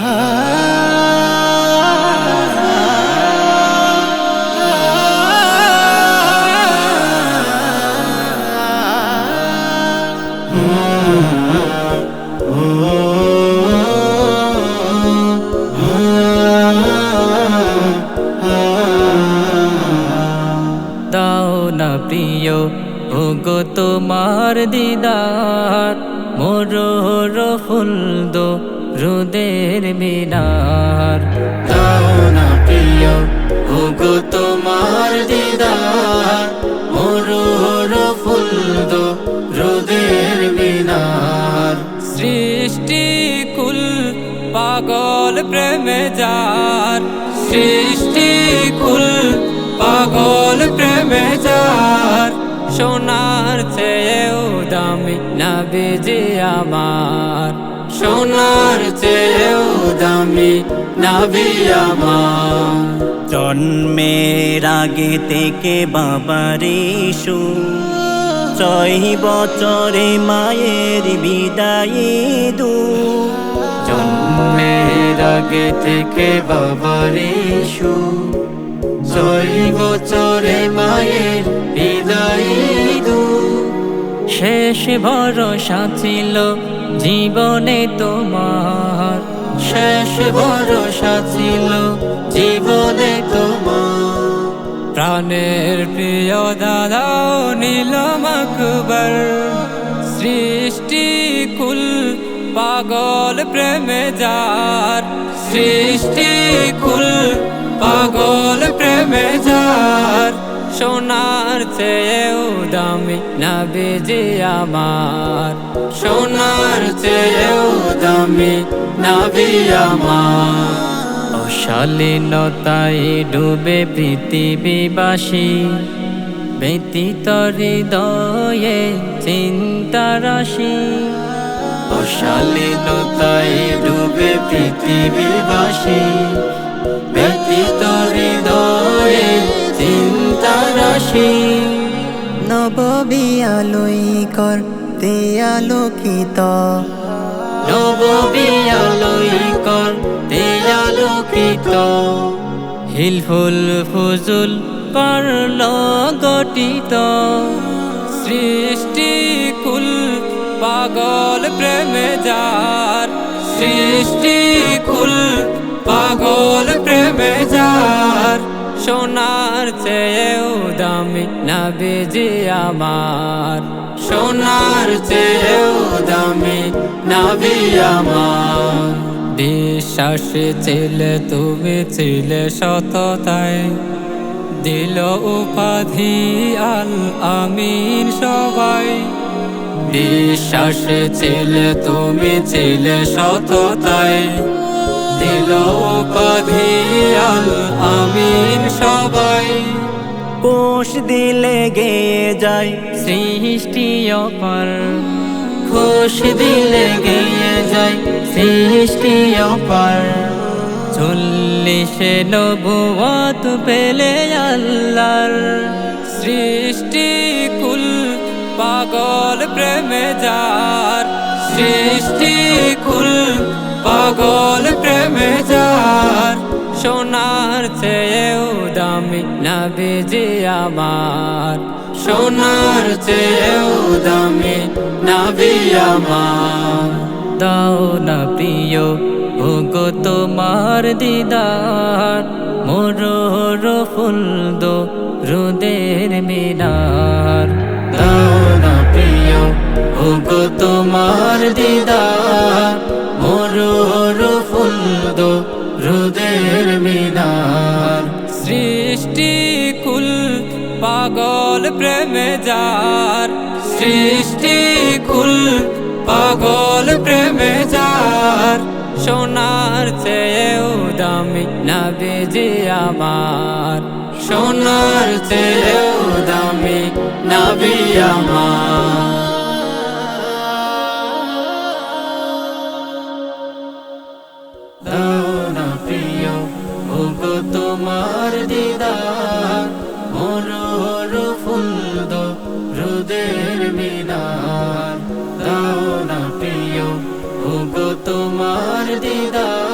দাও না প্রিয় ও গো তোমার দিদার। মোর ফুল দো রুদের মিনার। দাও না প্রিয় ও গো তোমার দিদার মোর ফুল দো রুদের মিনার। সৃষ্টি কুল পাগল প্রেমে যার। সৃষ্টি কুল পাগল প্রেমে যার। সোনার চেয়েও দামি নাবিজি আমার। সোনার চেয়েও দামি নাবি আমার। জন্মের আগে থেকে বাবার ইস্যু ছয় বছরে মায়ের বিদায়ী দু। জন্মের আগে থেকে বাবার ইস্যু ছয় বছরে মায়ের বিদায় শেষ ভরসা ছিল জীবনে তোমার। শেষ ভরসা ছিল জীবনে তোমার। প্রাণের প্রিয় দাদা নীলম আকবর, সৃষ্টি কুল পাগল প্রেমে যার। সৃষ্টি কুল সোনার চেয়েও দামি নাবিজি আমার। সোনার চেয়েও দামি নাবি আমার। অশালীনতায় ডুবে পৃথিবীবাসী, ব্যতীত হৃদয়ে চিন্তা রাশি অশালীনতায় ডুবে পৃথিবীবাসী রাশি নববিয়ালয়িকর তে আলোকিত। নববিয়ালয়িকর তেয়ালোকিত হিলফুল ফুজুল করল গঠিত। সৃষ্টি কুল পাগল প্রেমে যার। সৃষ্টি কুল পাগল প্রেমে যার। সোনার চেয়েও দামি নাবিজি আমার। সোনার চেয়েও দামি নাবি আমার। বিশ্বাস ছিলে, তুমি ছিলে সততায়। দিল উপাধি আল আমিন সবাই। বিশ্বাস ছিলে, তুমি ছিলে সততায়। দিল উপাধি আল আমিন সবাই। কোষ দিলে গেয়ে যায় সৃষ্টি অপার। খুশ দিলে গিয়ে যায় সৃষ্টি অপার। চল্লিশে নবুয়াত পেলে আল্লাহর সৃষ্টি কুল পাগল প্রেমে যার। সৃষ্টি কুল পাগল যার সোনার চেয়েও দামি নাবিজি আমার। সোনার চেয়েও দামি নাবি আমার। দাও না প্রিয় ও গো তোমার দিদার মোর ফুল দো রুদের মিনার। দাও না প্রিয় ও গো তোমার দিদার মোর ফুল রুদের মিনার। সৃষ্টি কুল পাগল প্রেমে যার। সৃষ্টি কুল পাগল প্রেমে যার। সোনার চেয়েও দামি নাবিজি আমার। সোনার চেয়েও দামি নাবি আমার। দিদার